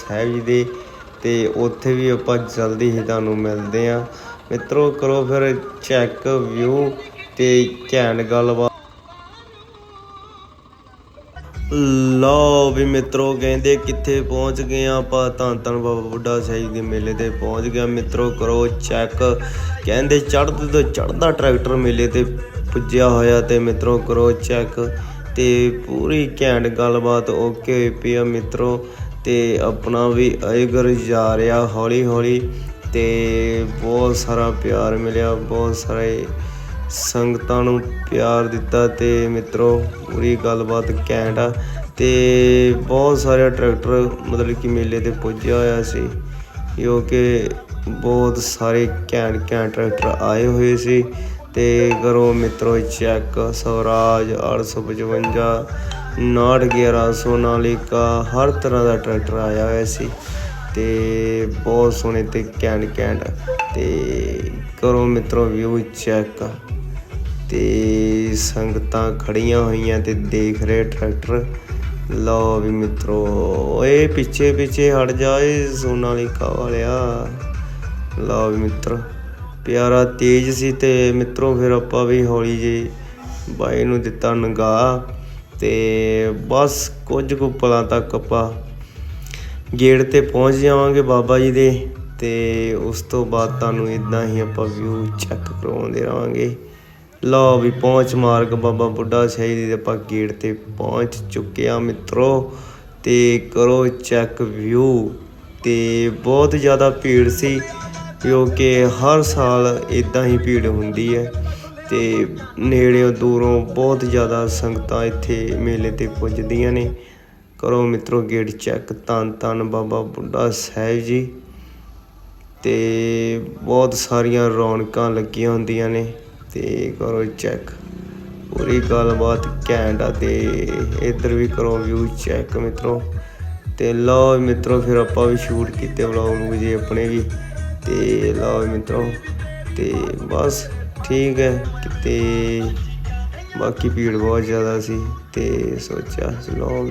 ਸਾਹਿਬ ਜੀ ਦੇ ਤੇ ਉੱਥੇ ਵੀ ਆਪਾਂ ਜਲਦੀ ਹੀ ਤੁਹਾਨੂੰ ਮਿਲਦੇ ਆ ਮਿੱਤਰੋ, ਕਰੋ ਫਿਰ ਚੈੱਕ ਵਿਊ ਤੇ ਘੈਂਟ ਗੱਲਬਾਤ। ਲਓ ਵੀ ਮਿੱਤਰੋ, ਕਹਿੰਦੇ ਕਿੱਥੇ ਪਹੁੰਚ ਗਏ ਆ ਆਪਾਂ? ਤਾਂ ਧੰਨ ਬਾਬਾ ਬੁੱਢਾ ਸਾਹਿਬ ਦੇ ਮੇਲੇ ਤੇ ਪਹੁੰਚ ਗਿਆ ਮਿੱਤਰੋ, ਕਰੋ ਚੈੱਕ ਕਹਿੰਦੇ ਚੜ੍ਹਦੇ ਤੋਂ ਚੜ੍ਹਦਾ ਟਰੈਕਟਰ ਮੇਲੇ ਤੇ ਪੁੱਜਿਆ ਹੋਇਆ ਤੇ ਮਿੱਤਰੋ, ਕਰੋ ਚੈੱਕ ਤੇ ਪੂਰੀ ਘੈਂਟ ਗੱਲਬਾਤ ਓਕੇ ਹੋਈ ਪਈ ਆ। ਮਿੱਤਰੋ ਅਤੇ ਆਪਣਾ ਵੀ ਅਇਗਰ ਜਾ ਰਿਹਾ ਹੌਲੀ ਹੌਲੀ ਅਤੇ ਬਹੁਤ ਸਾਰਾ ਪਿਆਰ ਮਿਲਿਆ, ਬਹੁਤ ਸਾਰੇ ਸੰਗਤਾਂ ਨੂੰ ਪਿਆਰ ਦਿੱਤਾ ਤੇ ਮਿੱਤਰੋ, ਪੂਰੀ ਗੱਲਬਾਤ ਘੈਂਟ ਆ ਤੇ ਬਹੁਤ ਸਾਰੇ ਟਰੈਕਟਰ ਮਤਲਬ ਕਿ ਮੇਲੇ ਤੇ ਪੁੱਜਿਆ ਹੋਇਆ ਸੀ, ਜੋ ਕਿ ਬਹੁਤ ਸਾਰੇ ਘੈਂਟ ਘੈਂਟ ਟਰੈਕਟਰ ਆਏ ਹੋਏ ਸੀ ਤੇ ਕਰੋ ਮਿੱਤਰੋ ਚੈੱਕ ਸਵਰਾਜ 855 911 ਸੋਨਾਲੀਕਾ ਹਰ ਤਰ੍ਹਾਂ ਦਾ ਟਰੈਕਟਰ ਆਇਆ ਹੋਇਆ ਸੀ ਤੇ ਬਹੁਤ ਸੋਹਣੇ ਤੇ ਘੈਂਟ ਘੈਂਟ ਤੇ ਕਰੋ ਮਿੱਤਰੋ ਵਿਊ ਚੈੱਕ ਤੇ ਸੰਗਤਾਂ ਖੜੀਆਂ ਹੋਈਆਂ ਤੇ ਦੇਖ ਰਹੇ ਟਰੈਕਟਰ। ਲਓ ਵੀ ਮਿੱਤਰੋ, ਓਏ ਪਿੱਛੇ ਪਿੱਛੇ ਹਟ ਜਾਏ ਏ ਸੋਨਾਲੀਕਾ ਵਾਲਿਆ। ਲਓ ਵੀ ਮਿੱਤਰ, ਪਿਆਰਾ ਤੇਜ ਸੀ ਤੇ ਮਿੱਤਰੋ ਫਿਰ ਆਪਾਂ ਵੀ ਹੌਲੀ ਜੇ ਬਾਈ ਨੂੰ ਦਿੱਤਾ ਨਗਾ ਤੇ ਬਸ ਕੁਝ ਕੁ ਪਲਾਂ ਤੱਕ ਆਪਾਂ ਗੇਟ ਤੇ ਪਹੁੰਚ ਜਾਵਾਂਗੇ ਬਾਬਾ ਜੀ ਦੇ ਤੇ ਉਸ ਤੋਂ ਬਾਅਦ ਤੁਹਾਨੂੰ ਇਦਾਂ ਹੀ ਆਪਾਂ ਵਿਊ ਚੈੱਕ ਕਰਵਾਉਂਦੇ ਰਵਾਂਗੇ ਲਓ ਵੀ ਪਹੁੰਚ ਮਾਰਗ ਬਾਬਾ ਬੁੱਢਾ ਸਾਹਿਬ ਜੀ ਦੇ ਆਪਾਂ ਗੇਟ ਤੇ ਪਹੁੰਚ ਚੁੱਕੇ ਆ ਮਿੱਤਰੋ ਤੇ ਕਰੋ ਚੈੱਕ ਵਿਊ ਤੇ ਬਹੁਤ ਜ਼ਿਆਦਾ ਭੀੜ ਸੀ ਕਿਉਂਕਿ ਹਰ ਸਾਲ ਇਦਾਂ ਹੀ ਭੀੜ ਹੁੰਦੀ ਹੈ। ਤੇ ਨੇੜਿਓਂ ਦੂਰੋਂ ਬਹੁਤ ਜ਼ਿਆਦਾ ਸੰਗਤਾਂ ਇੱਥੇ ਮੇਲੇ ਤੇ ਪੁੱਜਦੀਆਂ ਨੇ। ਕਰੋ ਮਿੱਤਰੋ ਗੇਟ ਚੈੱਕ ਧੰਨ ਧੰਨ ਬਾਬਾ ਬੁੱਢਾ ਸਾਹਿਬ ਜੀ। ਤੇ ਬਹੁਤ ਸਾਰੀਆਂ ਰੌਣਕਾਂ ਲੱਗੀਆਂ ਹੁੰਦੀਆਂ ਨੇ। ਤੇ ਕਰੋ ਚੈੱਕ ਪੂਰੀ ਗੱਲਬਾਤ ਘੈਂਟ ਆ ਤੇ ਇੱਧਰ ਵੀ ਕਰੋ ਵਿਊ ਚੈੱਕ ਮਿੱਤਰੋ। ਤੇ ਲਓ ਮਿੱਤਰੋ, ਫਿਰ ਆਪਾਂ ਵੀ ਸ਼ੂਟ ਕੀਤੇ ਵਲੌਗ ਨੂੰ ਜੀ ਆਪਣੇ ਵੀ। ਤੇ ਲਓ ਮਿੱਤਰੋ। ਤੇ ਬਸ। ਠੀਕ ਹੈ ਤੇ ਬਾਕੀ ਭੀੜ ਬਹੁਤ ਜ਼ਿਆਦਾ ਸੀ ਤੇ ਸੋਚਿਆ ਲਓ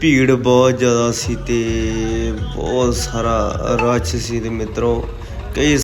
ਭੀੜ ਬਹੁਤ ਜ਼ਿਆਦਾ ਸੀ ਤੇ ਬਹੁਤ ਸਾਰਾ ਰਸ਼ ਸੀ ਤੇ ਮਿੱਤਰੋ, ਕਈ